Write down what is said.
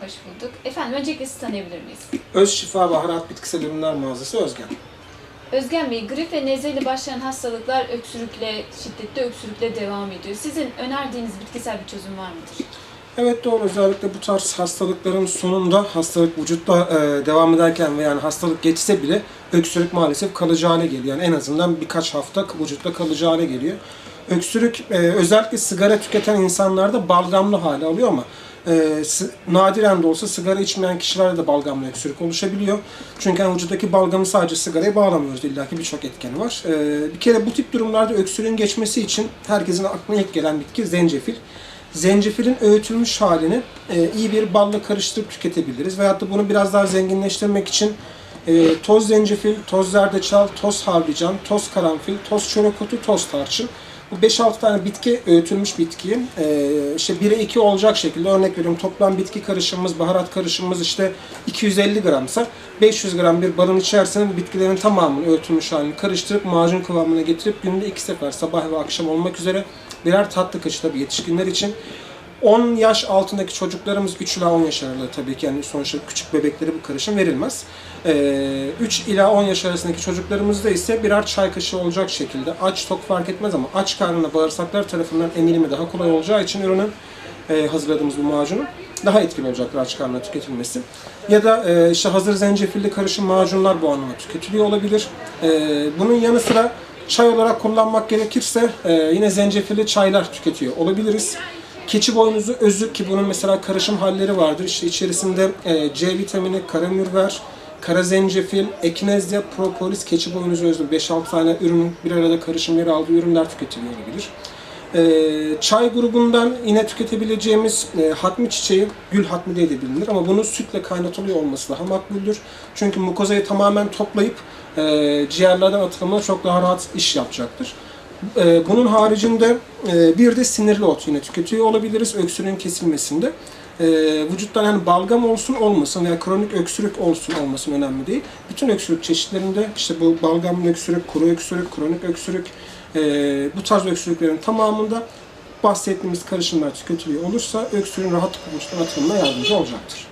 Hoş bulduk. Efendim öncelikle sizi tanıyabilir miyiz? Öz Şifa Baharat Bitkisel Ürünler Mağazası Özgen. Özgen Bey, grip ve nezleyle başlayan hastalıklar öksürükle, şiddetli öksürükle devam ediyor. Sizin önerdiğiniz bitkisel bir çözüm var mıdır? Evet doğru özellikle bu tarz hastalıkların sonunda hastalık vücutta e, devam ederken ve yani hastalık geçse bile öksürük maalesef kalıcı hale geliyor. Yani en azından birkaç hafta vücutta kalıcı hale geliyor. Öksürük e, özellikle sigara tüketen insanlarda balgamlı hale alıyor ama e, nadiren de olsa sigara içmeyen kişilerde de balgamlı öksürük oluşabiliyor. Çünkü yani vücuttaki balgamı sadece sigaraya bağlamıyoruz. İlla ki birçok etkeni var. E, bir kere bu tip durumlarda öksürüğün geçmesi için herkesin aklına ilk gelen bitki zencefil. Zencefilin öğütülmüş halini e, iyi bir balla karıştırıp tüketebiliriz. Veyahut da bunu biraz daha zenginleştirmek için e, toz zencefil, toz zerdeçal, toz harbican, toz karanfil, toz çörek otu, toz tarçın. Bu 5-6 tane bitki, öğütülmüş bitki, e, işte 1'e 2 olacak şekilde örnek veriyorum toplam bitki karışımımız, baharat karışımımız işte 250 gramsa 500 gram bir balın içerisine bitkilerin tamamını öğütülmüş halini karıştırıp macun kıvamına getirip günde 2 sefer sabah ve akşam olmak üzere birer tatlı kaşığı tabii yetişkinler için 10 yaş altındaki çocuklarımız 3 ila 10 yaş aralığı tabii ki yani sonuçta küçük bebeklere bu karışım verilmez. Ee, 3 ila 10 yaş arasındaki çocuklarımızda ise birer çay kaşığı olacak şekilde aç tok fark etmez ama aç karnına bağırsaklar tarafından emilimi daha kolay olacağı için ürünün e, hazırladığımız bu macunun daha etkili olacaktır aç karnına tüketilmesi. Ya da e, işte hazır zencefilli karışım macunlar bu anlamda tüketiliyor olabilir. E, bunun yanı sıra çay olarak kullanmak gerekirse e, yine zencefilli çaylar tüketiyor olabiliriz. Keçi boynuzu özü ki bunun mesela karışım halleri vardır. İşte içerisinde e, C vitamini, karamürver, kara zencefil, ekinezya, propolis, keçi boynuzu özü 5-6 tane ürünün bir arada karışım yer aldığı ürünler tüketiliyor olabilir. E, çay grubundan yine tüketebileceğimiz e, hatmi çiçeği, gül hatmi diye de bilinir ama bunun sütle kaynatılıyor olması daha makbuldür. Çünkü mukozayı tamamen toplayıp ciğerlerden atılımına çok daha rahat iş yapacaktır. Ee, Bunun haricinde e, bir de sinirli ot yine tüketiyor olabiliriz öksürüğün kesilmesinde. Ee, Vücuttan yani balgam olsun olmasın veya kronik öksürük olsun olmasın önemli değil. Bütün öksürük çeşitlerinde işte bu balgamlı öksürük, kuru öksürük, kronik öksürük e, bu tarz öksürüklerin tamamında bahsettiğimiz karışımlar tüketiliyor olursa öksürüğün rahatlıkla vücuttan yardımcı olacaktır.